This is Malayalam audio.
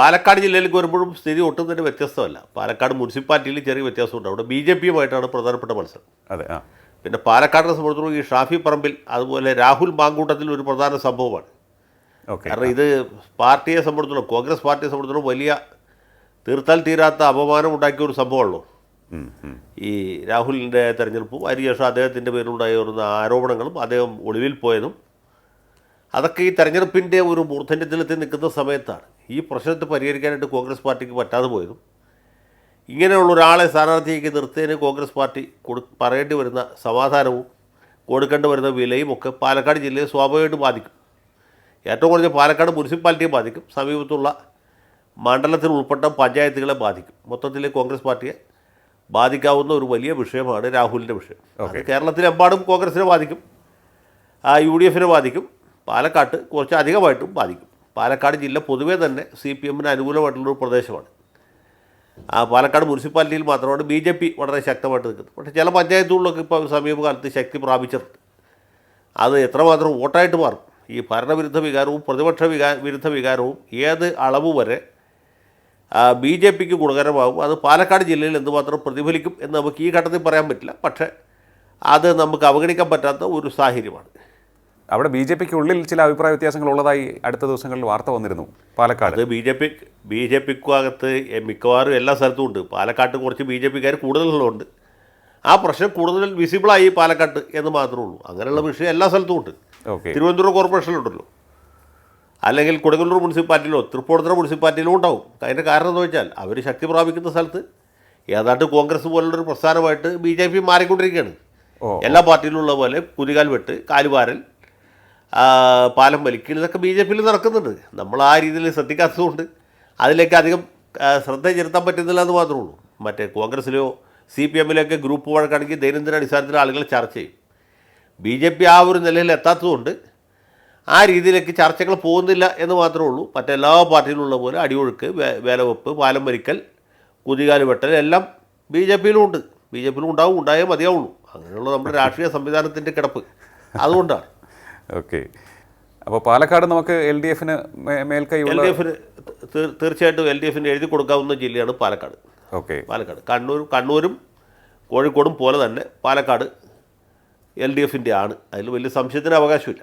പാലക്കാട് ജില്ലയിലേക്ക് വരുമ്പോഴും സ്ഥിതി ഒട്ടും തന്നെ വ്യത്യസ്തമല്ല. പാലക്കാട് മുനിസിപ്പാലിറ്റിയിൽ ചെറിയ വ്യത്യാസമുണ്ട്. അവിടെ ബി ജെ പിയുമായിട്ടാണ് പ്രധാനപ്പെട്ട മത്സരം. അതെ ആ. പിന്നെ പാലക്കാടിനെ സംബന്ധിച്ചിടത്തോളം ഈ ഷാഫി പറമ്പിൽ അതുപോലെ രാഹുൽ മാങ്കൂട്ടത്തിൽ ഒരു പ്രധാന സംഭവമാണ്. ഓക്കെ. കാരണം ഇത് പാർട്ടിയെ സംബന്ധിച്ചിടത്തോളം കോൺഗ്രസ് പാർട്ടിയെ സംബന്ധിച്ചിടത്തോളം വലിയ തീർത്താൽ തീരാത്ത അപമാനം ഉണ്ടാക്കിയ ഒരു സംഭവമാണല്ലോ. ഈ രാഹുലിന്റെ തെരഞ്ഞെടുപ്പും അതിനുശേഷം അദ്ദേഹത്തിന്റെ പേരിലുണ്ടായി വരുന്ന ആരോപണങ്ങളും അദ്ദേഹം ഒളിവിൽ പോയതും. അതൊക്കെ ഈ തെരഞ്ഞെടുപ്പിന്റെ ഒരു മൂർധന്യത്തിലെത്തി നിൽക്കുന്ന സമയത്താണ്. ഈ പ്രശ്നത്തെ പരിഹരിക്കാനായിട്ട് കോൺഗ്രസ് പാർട്ടിക്ക് പറ്റാതെ പോയതും ഇങ്ങനെയുള്ള ഒരാളെ സ്ഥാനാർത്ഥിയാക്കി നിർത്തിയതിന് കോൺഗ്രസ് പാർട്ടി കൊടു പറയേണ്ടി വരുന്ന സമാധാനവും കൊടുക്കേണ്ടി വരുന്ന വിലയും ഒക്കെ പാലക്കാട് ജില്ലയെ സ്വാഭാവികമായിട്ടും ബാധിക്കും. ഏറ്റവും കുറഞ്ഞ പാലക്കാട് മുനിസിപ്പാലിറ്റിയെ ബാധിക്കും. സമീപത്തുള്ള മണ്ഡലത്തിൽ ഉൾപ്പെട്ട പഞ്ചായത്തുകളെ ബാധിക്കും. മൊത്തത്തിൽ കോൺഗ്രസ് പാർട്ടിയെ ബാധിക്കാവുന്ന ഒരു വലിയ വിഷയമാണ് രാഹുലിന്റെ വിഷയം. കേരളത്തിലെമ്പാടും കോൺഗ്രസിനെ ബാധിക്കും. ആ യു ഡി എഫിനെ ബാധിക്കും. പാലക്കാട്ട് കുറച്ച് അധികമായിട്ടും ബാധിക്കും. പാലക്കാട് ജില്ല പൊതുവേ തന്നെ സി പി എമ്മിന് അനുകൂലമായിട്ടുള്ളൊരു പ്രദേശമാണ്. ആ പാലക്കാട് മുനിസിപ്പാലിറ്റിയിൽ മാത്രമാണ് ബി ജെ പി വളരെ ശക്തമായിട്ട് നിൽക്കുന്നത്. പക്ഷേ ചില പഞ്ചായത്തുകളിലൊക്കെ ഇപ്പോൾ സമീപകാലത്ത് ശക്തി പ്രാപിച്ചിട്ടുണ്ട്. അത് എത്രമാത്രം വോട്ടായിട്ട് മാറും? ഈ ഭരണവിരുദ്ധ വികാരവും പ്രതിപക്ഷ വികാ വിരുദ്ധ വികാരവും ഏത് അളവ് വരെ ബി ജെ പിക്ക് ഗുണകരമാകും? അത് പാലക്കാട് ജില്ലയിൽ എന്തുമാത്രം പ്രതിഫലിക്കും എന്ന് നമുക്ക് ഈ ഘട്ടത്തിൽ പറയാൻ പറ്റില്ല. പക്ഷേ അത് നമുക്ക് അവഗണിക്കാൻ പറ്റാത്ത ഒരു സാഹചര്യമാണ്. അവിടെ ബി ജെ പിക്ക് ഉള്ളിൽ ചില അഭിപ്രായ വ്യത്യാസങ്ങൾ ഉള്ളതായി അടുത്ത ദിവസങ്ങളിൽ വാർത്ത വന്നിരുന്നു. പാലക്കാട്. അത് B J P B J പിക്കകത്ത് മിക്കവാറും എല്ലാ സ്ഥലത്തും ഉണ്ട്. പാലക്കാട്ട് കുറച്ച് ബി ജെ പിക്കാർ കൂടുതലുള്ളതുകൊണ്ട്. ആ പ്രശ്നം കൂടുതൽ വിസിബിളായി പാലക്കാട്ട് എന്ന് മാത്രമേ ഉള്ളൂ. അങ്ങനെയുള്ള വിഷയം എല്ലാ സ്ഥലത്തും ഉണ്ട്. തിരുവനന്തപുരം കോർപ്പറേഷനിലുണ്ടല്ലോ അല്ലെങ്കിൽ കൊടുങ്ങല്ലൂർ മുനിസിപ്പാലിറ്റിയിലോ തൃപ്പൂണിത്തുറ മുനിസിപ്പാലിറ്റിയിലോ ഉണ്ടാവും. അതിന്റെ കാരണം എന്ന് വെച്ചാൽ അവർ ശക്തി പ്രാപിക്കുന്ന സ്ഥലത്ത് ഏതാണ്ട് കോൺഗ്രസ് പോലുള്ളൊരു പ്രസ്ഥാനമായിട്ട് ബി ജെ പി മാറിക്കൊണ്ടിരിക്കുകയാണ്. എല്ലാ പാർട്ടിയിലുള്ള പോലെ കുതികാൽ വെട്ട് കാലുവാരൽ പാലം വലിക്കൽ ഇതൊക്കെ ബി ജെ പിയിൽ നടക്കുന്നുണ്ട്. നമ്മൾ ആ രീതിയിൽ ശ്രദ്ധിക്കാത്തതുകൊണ്ട് അതിലേക്ക് അധികം ശ്രദ്ധ ചെലുത്താൻ പറ്റുന്നില്ല എന്ന് മാത്രമേ ഉള്ളൂ. മറ്റേ കോൺഗ്രസ്സിലോ സി പി എമ്മിലൊക്കെ ഗ്രൂപ്പ് വഴക്കാണെങ്കിൽ ദൈനംദിന അടിസ്ഥാനത്തിൽ ആളുകൾ ചർച്ച ചെയ്യും. ബി ജെ പി ആ ഒരു നിലയിൽ എത്താത്തതുകൊണ്ട് ആ രീതിയിലേക്ക് ചർച്ചകൾ പോകുന്നില്ല എന്ന് മാത്രമേ ഉള്ളൂ. മറ്റെല്ലാ പാർട്ടിയിലുള്ള പോലെ അടിയൊഴുക്ക് വേലവെപ്പ് പാലം വരിക്കൽ കുതികാൽ വെട്ടൽ എല്ലാം ബി ജെ പിയിലും ഉണ്ട്. ബി ജെ പിയിലും ഉണ്ടാവും ഉണ്ടായേ മതിയാവുള്ളൂ. അങ്ങനെയുള്ള നമ്മുടെ രാഷ്ട്രീയ സംവിധാനത്തിന്റെ കിടപ്പ് അതുകൊണ്ടാണ്. ഓക്കെ. അപ്പോൾ പാലക്കാട് നമുക്ക് എൽ ഡി എഫിന് മേൽക്കൈ എൽ ഡി എഫിന് തീർച്ചയായിട്ടും എൽ ഡി എഫിന് എഴുതി കൊടുക്കാവുന്ന ജില്ലയാണ് പാലക്കാട്. ഓക്കെ. പാലക്കാട്. കണ്ണൂർ കണ്ണൂരും കോഴിക്കോടും പോലെ തന്നെ പാലക്കാട് എൽ ഡി എഫിന്റെ ആണ്. അതിൽ വലിയ സംശയത്തിന് അവകാശമില്ല.